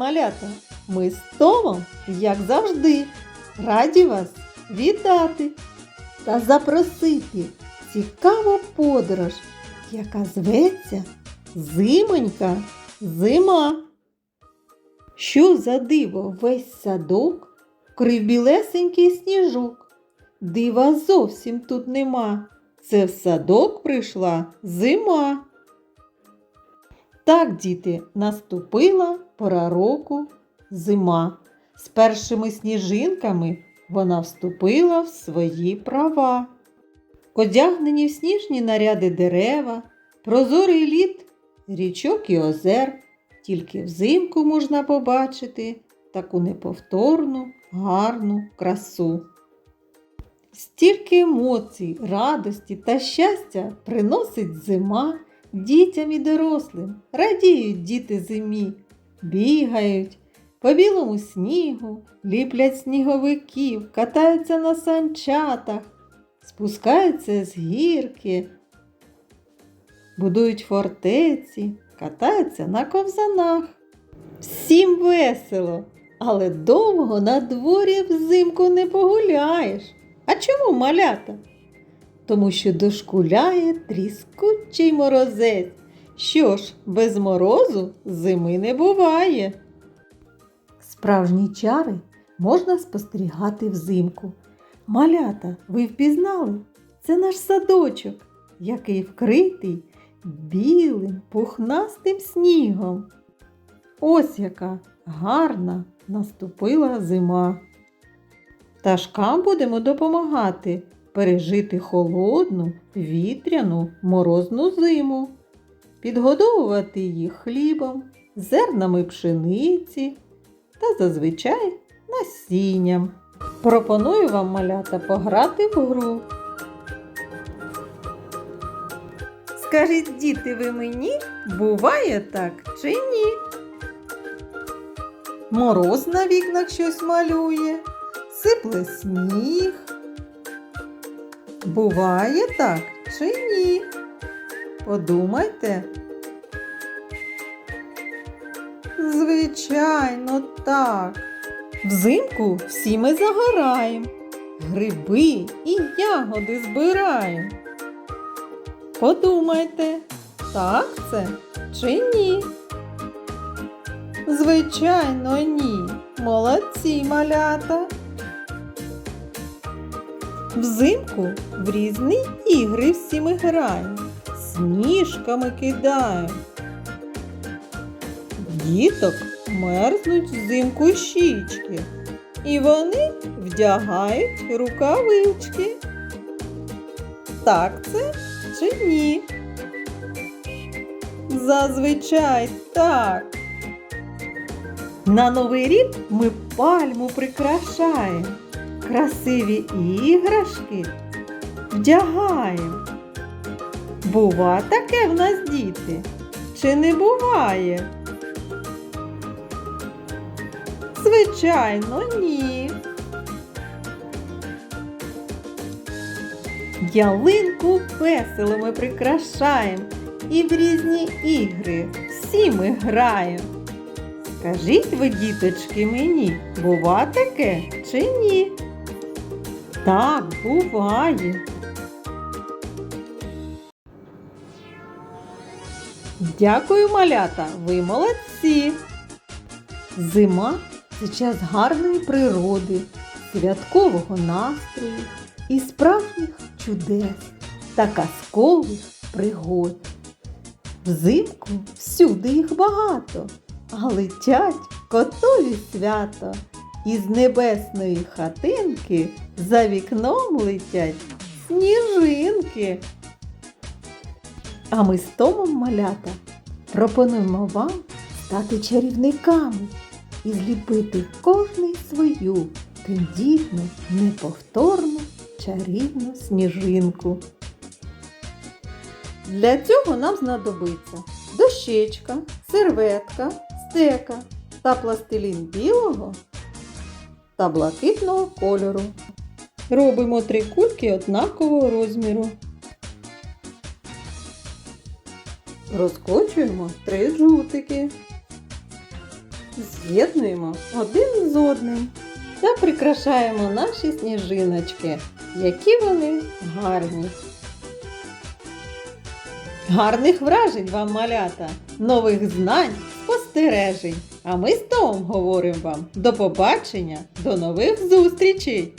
малята! Ми з Томом, як завжди, раді вас вітати та запросити цікаву подорож, яка зветься Зимонька зима. Що за диво весь садок вкрив білесенький сніжок. Дива зовсім тут нема. Це в садок прийшла зима. Так, діти, наступила пора року зима. З першими сніжинками вона вступила в свої права. Одягнені в сніжні наряди дерева, прозорий лід річок і озер. Тільки взимку можна побачити таку неповторну, гарну красу. Стільки емоцій, радості та щастя приносить зима дітям і дорослим. Радіють діти зимі, бігають по білому снігу, ліплять сніговиків, катаються на санчатах, спускаються з гірки, будують фортеці, катаються на ковзанах. Всім весело, але довго на дворі взимку не погуляєш. А чому малята? Тому що дошкуляє тріскучий морозець. Що ж, без морозу зими не буває. Справжні чари можна спостерігати взимку. Малята, ви впізнали? Це наш садочок, який вкритий білим пухнастим снігом. Ось яка гарна наступила зима. Пташкам будемо допомагати пережити холодну, вітряну, морозну зиму, підгодовувати їх хлібом, зернами пшениці та зазвичай насінням. Пропоную вам малята пограти в гру. Скажіть, діти, ви мені, буває так чи ні? Мороз на вікнах щось малює, сипле сніг. Буває так чи ні? Подумайте. Звичайно, так. Взимку всі ми загораємо, гриби і ягоди збираємо. Подумайте, так це чи ні? Звичайно, ні. Молодці малята. Взимку в різні ігри всі ми граємо, сніжками кидаємо. Діток мерзнуть взимку щічки, і вони вдягають рукавички. Так це чи ні? Зазвичай так. На Новий рік ми пальму прикрашаємо, красиві іграшки вдягаємо. Бува таке в нас діти? Чи не буває? Звичайно, ні. Ялинку весело ми прикрашаємо і в різні ігри всі ми граємо. Скажіть ви, діточки, мені, бува таке чи ні? Так, буває. Дякую, малята, ви молодці. Зима це час гарної природи, святкового настрою і справжніх чудес та казкових пригод. Взимку всюди їх багато, а летять котові свято. Із небесної хатинки за вікном летять сніжинки. А ми з Томом малята пропонуємо вам стати чарівниками і зліпити кожний свою тендітну, неповторну чарівну сніжинку. Для цього нам знадобиться дощечка, серветка, стека та пластилін білого та блакитного кольору. Робимо три кульки однакового розміру. Розкочуємо три жгутики. з'єднуємо один з одним та прикрашаємо наші сніжиночки, які вони гарні. Гарних вражень вам, малята, нових знань, спостережень. А ми з Томом говоримо вам до побачення, до нових зустрічей!